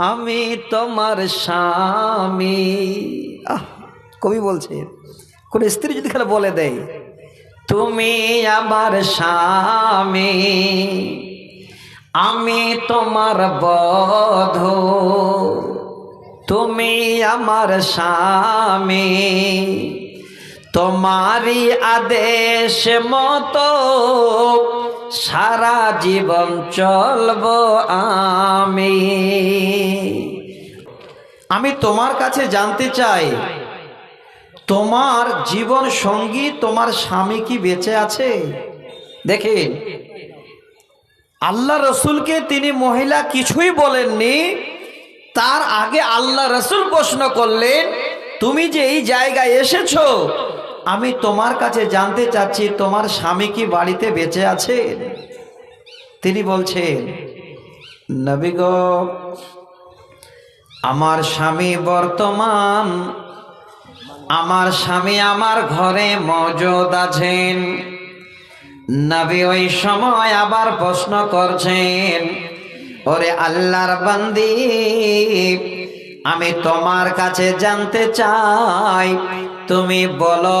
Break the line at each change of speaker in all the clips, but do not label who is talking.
আমি তোমার স্বামী। আহ, কবি বলছে, কোন স্ত্রী যদি খালি বলে দেয়, তুমি আমার স্বামী, আমি তোমার বধ, তুমি আমার স্বামী। তোমারই আদেশ মতো সারা জীবন চলব আমি। আমি তোমার কাছে জানতে চাই, তোমার জীবন সঙ্গী তোমার স্বামী কি বেঁচে আছে? দেখেন আল্লাহ রসুলকে তিনি মহিলা কিছুই বলেননি, তার আগে আল্লাহ রসুল প্রশ্ন করলেন, তুমি যে এই জায়গায় এসেছ আমি তোমার কাছে জানতে চাচ্ছি, তোমার স্বামী কি বাড়িতে বেঁচে আছে? তিনি বলছেন, নবী গো, আমার স্বামী বর্তমান, আমার স্বামী আমার ঘরে মজুদ আছেন। নবী ওই সময় আবার প্রশ্ন করছেন, ওরে আল্লাহর বান্দি, আমি তোমার কাছে জানতে চাই তুমি বলো,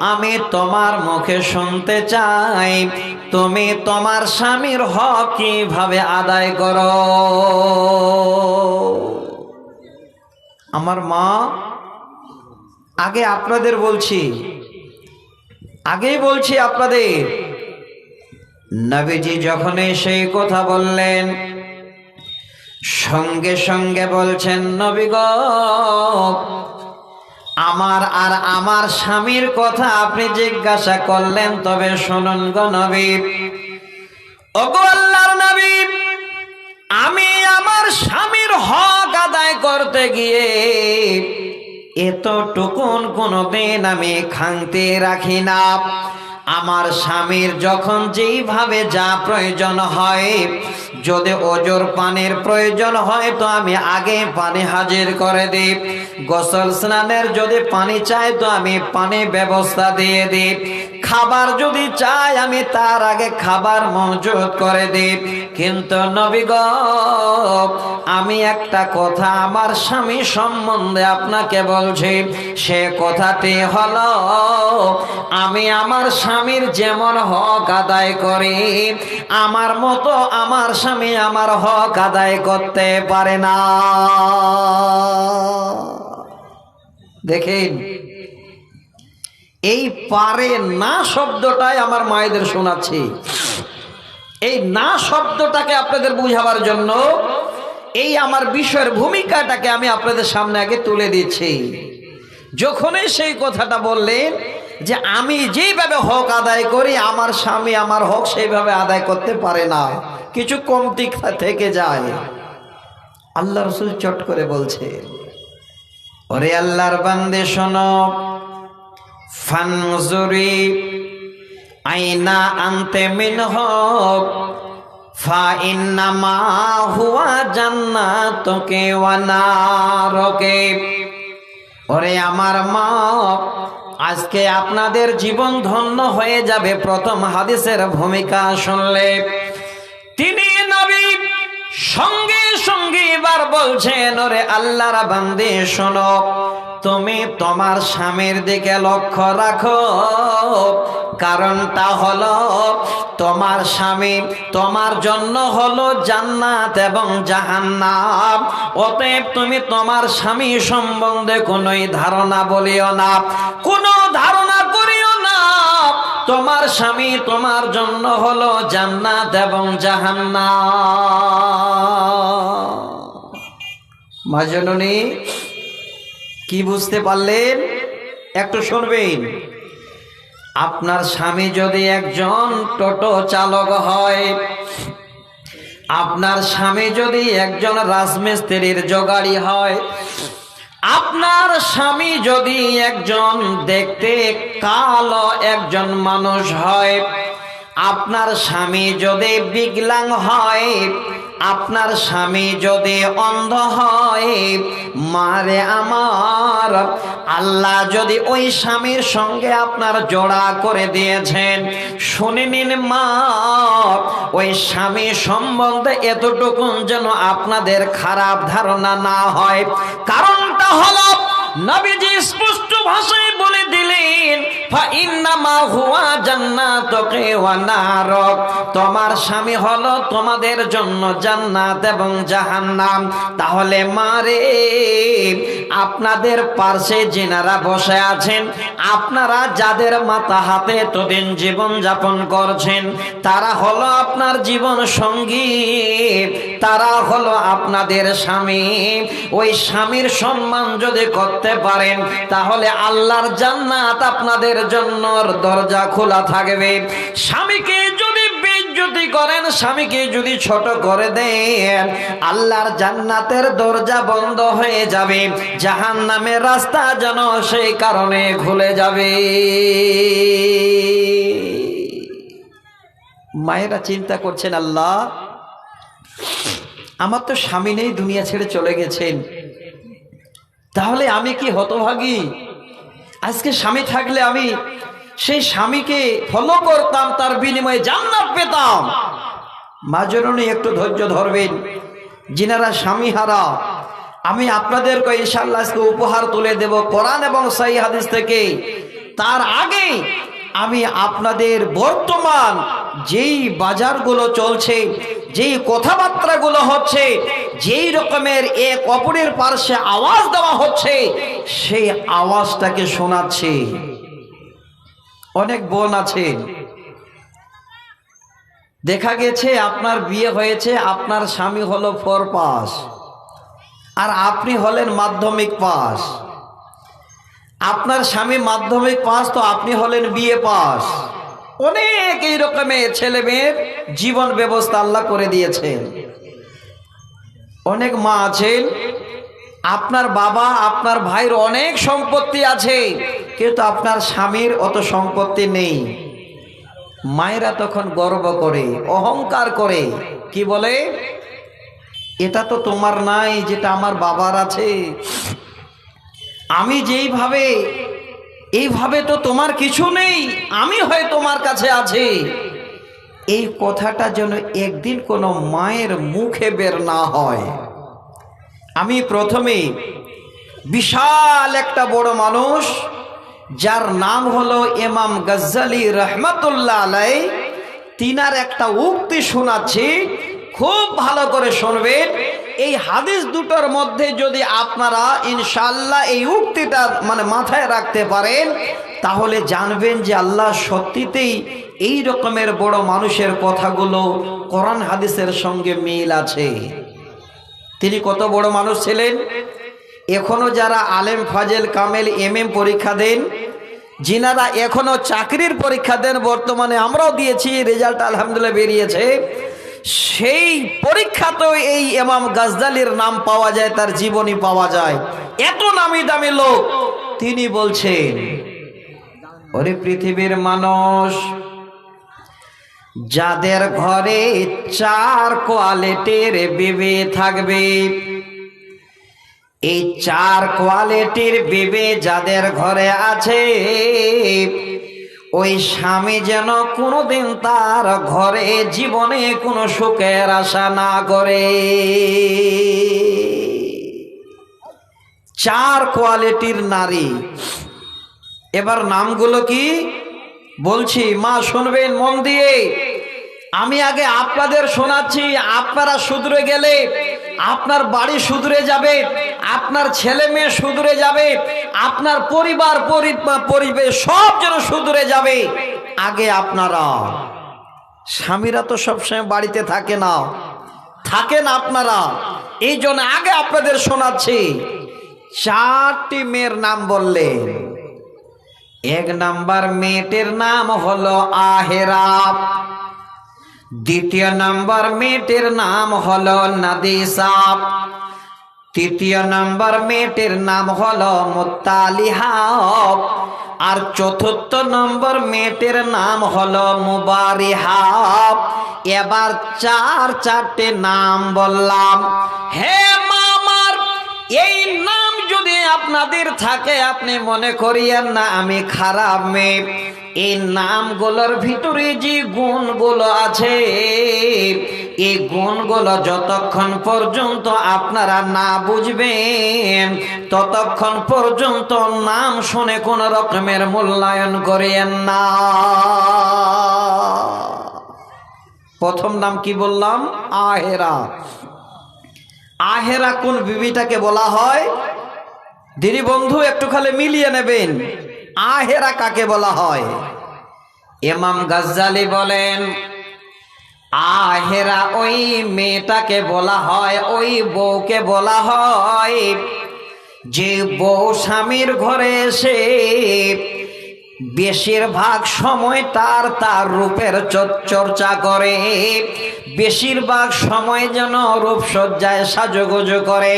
আমি তোমার মুখে শুনতে চাই। তুমি তোমার স্বামীর হক কীভাবে আদায় করো? আমার মা, আগে আপনাদের বলছি। আগেই বলছি আপনাদের। নবীজি যখন সেই কথা বললেন, সঙ্গে সঙ্গে বলছেন, নবী গো আমার আর আমার স্বামীর কথা আপনি জিজ্ঞাসা করলেন, তবে শুনুন গো নবী। ওগো আল্লাহর নবী, আমি আমার স্বামীর হক আদায় করতে গিয়ে এতটুকুন কোনোদিন আমি খাংতে রাখি না। আমার স্বামীর যখন যেইভাবে যা প্রয়োজন হয়, যদি ওজোর পানির প্রয়োজন হয়, তো আমি আগে পানি হাজির করে দিই। গোসল স্নানের যদি পানি চাই, তো আমি পানি ব্যবস্থা দিয়ে দিই। খাবার যদি চাই, আমি তার আগে খাবার মজুদ করে দিই। কিন্তু নবী গো আমি একটা কথা আমার স্বামী সম্বন্ধে আপনাকে বলছি। সে কথাটি হলো, আমি আমার স্বামীর যেমন হক আদায় করি, আমার মতো আমার স্বামী আমার হক আদায় করতে পারে না। দেখেন, এই পারে না শব্দটাই আমার মায়েদের শোনাচ্ছি। এই না শব্দটাকে আপনাদের বুঝাবার জন্য এই আমার বিষয়ের ভূমিকাটাকে আমি আপনাদের সামনে আগে তুলে দিচ্ছি। যখনই সেই কথাটা বললেন যে আমি যেইভাবে হক আদায় করি, আমার স্বামী আমার হক সেইভাবে আদায় করতে পারে না। কিছু কমতি থেকে যায়। আল্লাহ রসুল চট করে বলছে, ওরে আল্লাহর বান্দে, শোনো, ফানজুরি আইনা আনতে মিন হোক ফা ইন্নামা হুয়া জান্নাতকে ওয়া নারকে। ওরে আমার মা, আজকে আপনাদের জীবন ধন্য হয়ে যাবে প্রথম হাদিসের ভূমিকা শুনলে। তিনি নবী সঙ্গে সঙ্গে এবার বলছেন ওরে আল্লাহর বান্দে, শোনো, তুমি তোমার স্বামীর দিকে লক্ষ্য রাখো। কারণটা হলো, তোমার স্বামী তোমার জন্য হলো জান্নাত এবং জাহান্নাম। অতএব তুমি তোমার স্বামী সম্বন্ধে কোনোই ধারণা বলিও না। কোনো ধারণা তোমার স্বামী তোমার জন্য হলো জান্নাত এবং জাহান্না মাজননী কি বুঝতে পারলেন? একটু শুনবেন। আপনার স্বামী যদি একজন টোটো চালক হয়, আপনার স্বামী যদি একজন রাজমিস্ত্রির জোগাড়ি হয় আপনার স্বামী যদি একজন দেখতে কালো একজন মানুষ হয়, আপনার স্বামী যদি বিকলাং হয়, আপনার স্বামী যদি অন্ধ হয়, মারে আমার। আল্লাহ যদি ওই স্বামীর সঙ্গে আপনার জোড়া করে দিয়েছেন, শুনে নিন মা, ওই স্বামী সম্বন্ধে এতটুকু যেন আপনাদের খারাপ ধারণা না হয়। কারণটা হলো নবীজি স্পষ্ট ভাষায় বলে দিলেন তোমার স্বামী হলো তোমাদের জন্য জান্নাত এবং জাহান্নাম। তাহলে মারে, আপনাদের পার্শ্বে যিনারা বসে আছেন, আপনারা যাদের মাথা হাতে এতদিন জীবন যাপন করছেন, তারা হলো আপনার জীবন সঙ্গী, তারা হলো আপনাদের স্বামী। ওই স্বামীর সম্মান যদি করতে পারেন, তাহলে আল্লাহর জান্নাত আপনাদের জন্য দরজা খোলা থাকবে। স্বামীকে যদি বেজ্জতি করেন, স্বামীকে যদি ছোট করে দেন, আল্লাহর জান্নাতের দরজা বন্ধ হয়ে যাবে জাহান নামের রাস্তা যেন সেই কারণে খুলে যাবে। মায়েরা চিন্তা করছেন, আল্লাহ, আমার তো স্বামী নেই, দুনিয়া ছেড়ে চলে গেছেন। তাহলে আমি কি হতভাগী? আজকে স্বামী থাকলে আমি সেই স্বামীকে ফলো করতাম, তার বিনিময়ে জান্নাত পেতাম। মা জননী একটু ধৈর্য ধরবেন। যিনারা স্বামী হারা, আমি আপনাদেরকে ইনশাল্লাহ আজকে উপহার তুলে দেব কোরআন এবং সাই হাদিস থেকে। তার আগে আমি আপনাদের বর্তমান যেই বাজারগুলো চলছে, যেই কথাবার্তাগুলো হচ্ছে যেই রকমের এক অপরের পার্শ্বে আওয়াজ দেওয়া হচ্ছে, সেই আওয়াজটাকে শোনাচ্ছে। অনেক বোন আছে। দেখা গেছে আপনার বিয়ে হয়েছে, আপনার স্বামী হলো ফোর পাস, আর আপনি হলেন মাধ্যমিক পাস। আপনার স্বামী মাধ্যমিক পাস, তো আপনি হলেন বিয়ে পাস। অনেক এই রকমের ছেলে মেয়ের জীবন ব্যবস্থা আল্লাহ করে দিয়েছেন। অনেক মা আছেন, আপনার বাবা, আপনার ভাইয়ের অনেক সম্পত্তি আছে, কিন্তু আপনার স্বামীর অত সম্পত্তি নেই। মায়েরা তখন গর্ব করে, অহংকার করে, কি বলে? এটা তো তোমার নাই, যেটা আমার বাবার আছে। আমি যেইভাবে, এইভাবে তো তোমার কিছু নেই, আমি হয় তোমার কাছে আছে। এই কথাটা যেন একদিন কোনো মায়ের মুখে বের না হয়। আমি প্রথমে বিশাল একটা বড় মানুষ, যার নাম হলো এমাম গজ্জালি রহমতুল্লাহ আলাই। তিনার একটা উক্তি শোনাচ্ছি, খুব ভালো করে শুনবেন। এই হাদিস দুটোর মধ্যে যদি আপনারা ইনশাল্লাহ এই উক্তিটা মানে মাথায় রাখতে পারেন, তাহলে জানবেন যে আল্লাহ সত্যিতেই এই রকমের বড় মানুষের কথাগুলো কোরআন হাদিসের সঙ্গে মিল আছে। তিনি কত বড় মানুষ ছিলেন? এখনও যারা আলেম, ফাজেল, কামেল এম এম পরীক্ষা দেন, যিনারা এখনও চাকরির পরীক্ষা দেন, বর্তমানে আমরাও দিয়েছি, রেজাল্ট আলহামদুলিল্লাহ বেরিয়েছে। সেই পরীক্ষাতেও এই এমাম গাজদালির নাম পাওয়া যায়, তার জীবনী পাওয়া যায়। এত নামি দামি লোক, তিনি বলছেন, ওরে পৃথিবীর মানুষ যাদের ঘরে চার কোয়ালিটির বিবে থাকবে, এই চার কোয়ালিটির বিবে যাদের ঘরে আছে, ওই স্বামী যেন কোনোদিন তার ঘরে জীবনে কোনো সুখের আশা না করে। চার কোয়ালিটির নারী। এবার নামগুলো কি? বলছি, মা, শুনবেন, মন দিয়ে। আমি আগে আপনাদের শোনাচ্ছি, আপনারা শুধরে গেলে আপনার বাড়ি শুধরে যাবে, আপনার ছেলে মেয়ে শুধরে যাবে, আপনার পরিবার, পরি- পরিবেশ সব যেন শুধরে যাবে। আগে আপনারা। স্বামীরা তো সবসময় বাড়িতে থাকে না। থাকেন আপনারা। এই জন্য আগে আপনাদের শোনাচ্ছি। চারটি মেয়ের নাম বললেন। এক নাম্বার মেয়েটির নাম হলো আহেরা দ্বিতীয় নাম্বার মেয়েটির নাম হলো নাদিসা তৃতীয় নাম্বার মেয়েটির নাম হলো মুতালিহা আর চতুর্থ নম্বর মেয়েটির নাম হলো মুবারিহা এবার চার চারটে নাম বললাম। হে মা আমার এই আপনাদের থাকে, আপনি মনে করিয়েন না, আমি খারাপ মেয়ে। এই নামগুলোর ভিতরে যে গুণগুলো আছে, এই গুণগুলো যতক্ষণ পর্যন্ত আপনারা না বুঝবেন, ততক্ষণ পর্যন্ত নাম শুনে কোন রকমের মূল্যায়ন করিয়েন না। প্রথম নাম কি বললাম? আহেরা। আহেরা কোন বিবিটাকে বলা হয়? দিদি বন্ধু একটু খালি মিলিয়ে নেবেন। আহেরা কাকে বলা হয়? এমাম গাজ্জালি বলেন, আহেরা ওই মেয়েটাকে বলা হয়, ওই বউকে বলা হয়, যে বউ স্বামীর ঘরে এসে বেশিরভাগ সময় তার তার রূপের চর্চা করে, বেশিরভাগ সময় যেন রূপসজ্জায় সাজগোজ করে।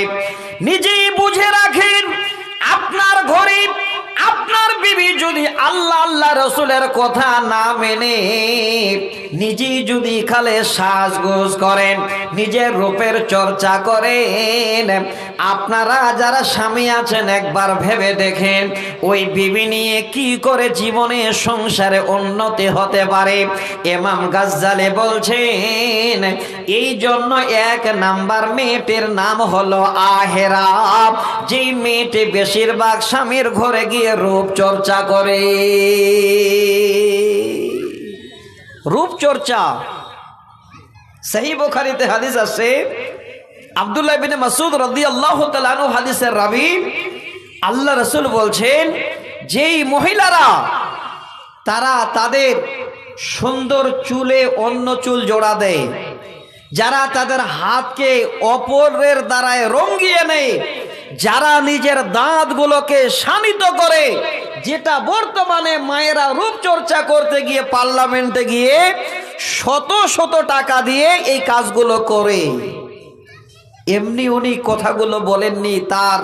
নিজেই বুঝে রাখেন আপনার ঘরে আপনার বিবি যদি আল্লাহ আল্লাহ রসুলের কথা না মেনে নিজেই যদি খালে সাজগোজ করেন, নিজের রূপের চর্চা করেন, আপনারা যারা স্বামী আছেন একবার ভেবে দেখেন, ওই বিবি নিয়ে কি করে জীবনে সংসারে উন্নতি হতে পারে? এমাম গাজ্জালে বলছেন, এই জন্য এক নাম্বার মেয়েটির নাম হলো আহেরা। যেই মেয়েটি বেশিরভাগ স্বামীর ঘরে গিয়ে রূপ চর্চা করে। রূপচর্চা সেই বোখারিতে হাদিস আছে, আব্দুল্লাহ বিন মাসুদ রদি আল্লাহ তালু হাদিসের রাবি, আল্লাহ রসুল বলছেন, যেই মহিলারা, তারা তাদের সুন্দর চুলে অন্য চুল জোড়া দেয়। যারা তাদের হাতকে অপরের দ্বারায় রঙ্গিয়ে নেয়, যারা নিজের দাঁতগুলোকে শানিত করে, যেটা বর্তমানে মায়েরা রূপচর্চা করতে গিয়ে পার্লামেন্টে গিয়ে শত শত টাকা দিয়ে এই কাজগুলো করে। এমনি উনি কথাগুলো বলেননি, তার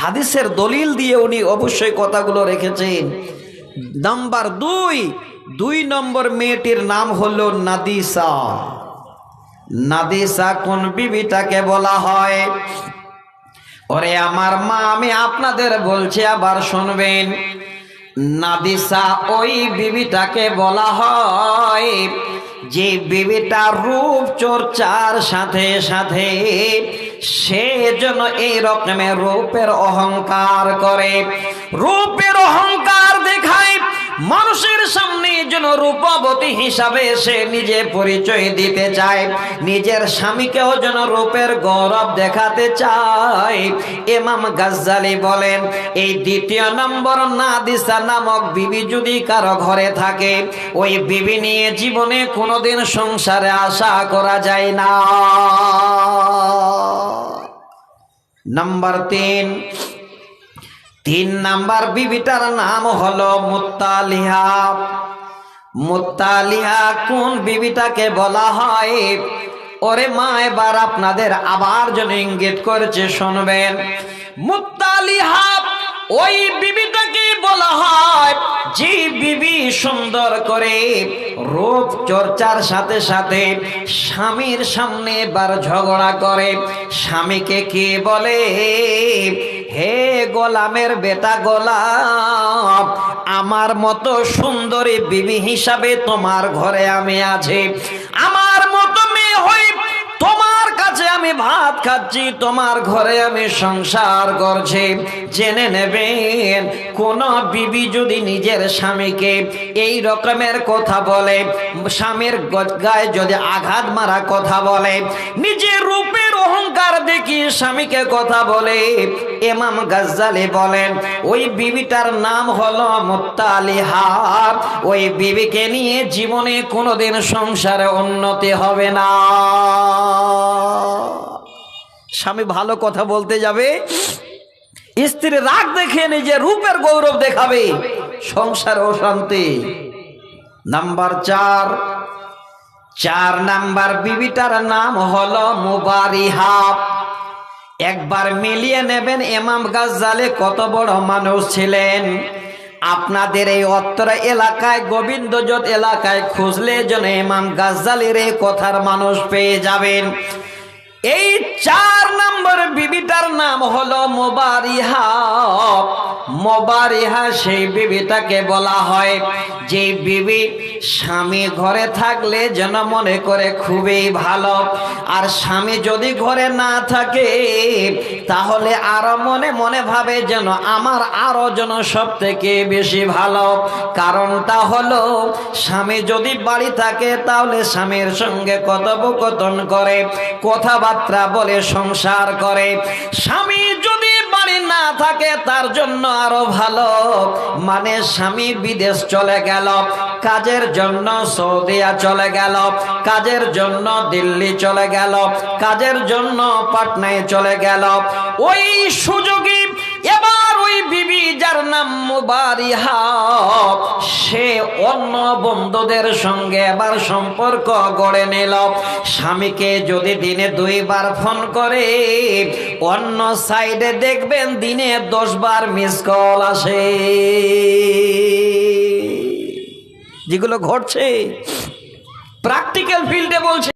হাদিসের দলিল দিয়ে উনি অবশ্যই কথাগুলো রেখেছেন। নাম্বার দুই দুই নম্বর মেয়েটির নাম হলো নাদিসা। নাদিসা কোন বিবিটাকে বলা হয়? ওরে আমার মা, আমি আপনাদের বলছি আবার শুনবেন। নাদিসা ওই বিবিটাকে বলা হয় যে বিবিটা রূপ চর্চার সাথে সাথে সে যেন এই রকমের রূপের অহংকার করে। রূপের অহংকার মানুষের সামনে যেন রূপবতী হিসাবে সে নিজে পরিচয় দিতে চায়, নিজের স্বামীকেও যেন রূপের গৌরব দেখাতে চায়। এমাম গাজ্জালি বলেন, এই দ্বিতীয় নম্বর নাদিসা নামক বিবি যদি কারও ঘরে থাকে, ওই বিবি নিয়ে জীবনে কোনোদিন সংসারে আশা করা যায় না। নাম্বার তিন তিন নাম্বার বিবিটার নাম হলো মুত্তালিহা। মুত্তালিহা কোন বিবিটাকে বলা হয়? ওরে মা, এবার আপনাদের আবার যেন ইঙ্গিত করেছে, শুনবেন। মুত্তালিহা ওই বিবিটাকে বলা হয় যে বিবি সুন্দর করে রূপ চর্চার সাথে সাথে স্বামীর সামনে বার ঝগড়া করে। স্বামীকে কে বলে? হে গোলামের বেটা গোলাম, আমার মতো সুন্দরী বিবি হিসাবে তোমার ঘরে আমি আছি। আমার মতো মেয়ে হই তোমার কাছে আমি ভাত খাচ্ছি, তোমার ঘরে আমি সংসার করছি। জেনে নেবেন, কোন বিবি যদি নিজের স্বামীকে এই রকমের কথা বলে, স্বামীর গায়ে যদি আঘাত মারা কথা বলে, নিজের রূপের অহংকার দেখি স্বামীকে কথা বলে। এমাম গাজ্জালি বলেন, ওই বিবিটার নাম হলো মুত্তালিহার ওই বিবিকে নিয়ে জীবনে কোনোদিন সংসারে উন্নতি হবে না। স্বামী ভালো কথা বলতে যাবে। স্ত্রী রাগ দেখে নিজে রূপের গৌরব দেখাবে। সংসার অশান্তি। নাম্বার চার চার নাম্বার বিবিটার নাম হলো মুবারিহাব একবার মিলিয়ে নেবেন এমাম গাজ্জালে কত বড় মানুষ ছিলেন। আপনাদের এই অত্র এলাকায়, গোবিন্দজত এলাকায় খুঁজলে যেন এমাম গাজালের এই কথার মানুষ পেয়ে যাবেন। এই চার নম্বর বিবিটার নাম হলো মোবারিহা। মোবারিহা সেই বিবিটাকে বলা হয়। যে বিবি স্বামী ঘরে থাকলে যেন মনে করে খুবই ভালো। আর স্বামী যদি ঘরে না থাকে, তাহলে আরও মনে মনে ভাবে যেন আমার আরও যেন সব থেকে বেশি ভালো। কারণটা হলো, স্বামী যদি বাড়ি থাকে, তাহলে স্বামীর সঙ্গে কথোপকথন করে কথাবার্তা বলে সংসার করে। স্বামী যদি বাড়ি না থাকে, তার জন্য আরও ভালো। মানে স্বামী বিদেশ চলে গেল, কাজের জন্য সৌদিয়া চলে গেল, কাজের জন্য দিল্লি চলে গেল, কাজের জন্য পাটনায় চলে গেল। ওই সুযোগী এবার বিবি, যার নাম মুবারিহা। সে অন্য বন্ধুদের সঙ্গে এবার সম্পর্ক গড়ে নিল। স্বামীকে যদি দিনে দুইবার ফোন করে, অন্য সাইডে দেখবেন দিনে দশ বার মিস কল আসে। যেগুলো ঘটছে প্র্যাকটিক্যাল ফিল্ডে বলছে।